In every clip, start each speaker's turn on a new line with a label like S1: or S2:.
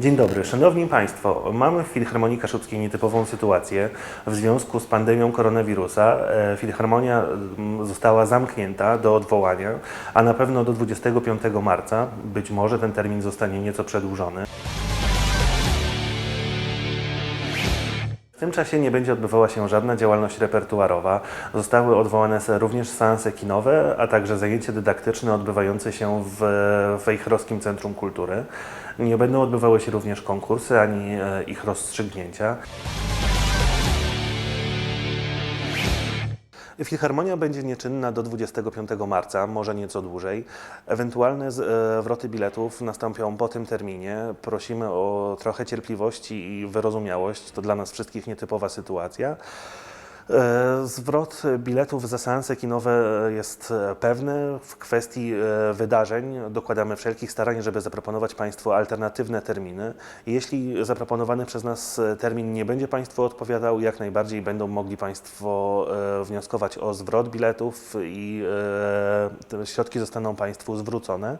S1: Dzień dobry, Szanowni Państwo. Mamy w Filharmonii Kaszubskiej nietypową sytuację. W związku z pandemią koronawirusa e, Filharmonia mm, została zamknięta do odwołania, a na pewno do 25 marca. Być może ten termin zostanie nieco przedłużony. W tym czasie nie będzie odbywała się żadna działalność repertuarowa. Zostały odwołane również seanse kinowe, a także zajęcia dydaktyczne odbywające się w Wejherowskim Centrum Kultury. Nie będą odbywały się również konkursy ani e, ich rozstrzygnięcia. Filharmonia będzie nieczynna do 25 marca, może nieco dłużej. Ewentualne zwroty biletów nastąpią po tym terminie. Prosimy o trochę cierpliwości i wyrozumiałość. To dla nas wszystkich nietypowa sytuacja. E, Zwrot biletów za seanse kinowe jest e, pewny. W kwestii e, wydarzeń dokładamy wszelkich starań, żeby zaproponować Państwu alternatywne terminy. Jeśli zaproponowany przez nas e, termin nie będzie Państwu odpowiadał, jak najbardziej będą mogli Państwo e, wnioskować o zwrot biletów i e, środki zostaną Państwu zwrócone.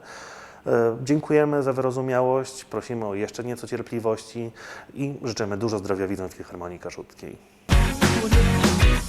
S1: E, Dziękujemy za wyrozumiałość, prosimy o jeszcze nieco cierpliwości i życzymy dużo zdrowia widzom Filharmonii Kaszubskiej.
S2: Tune in.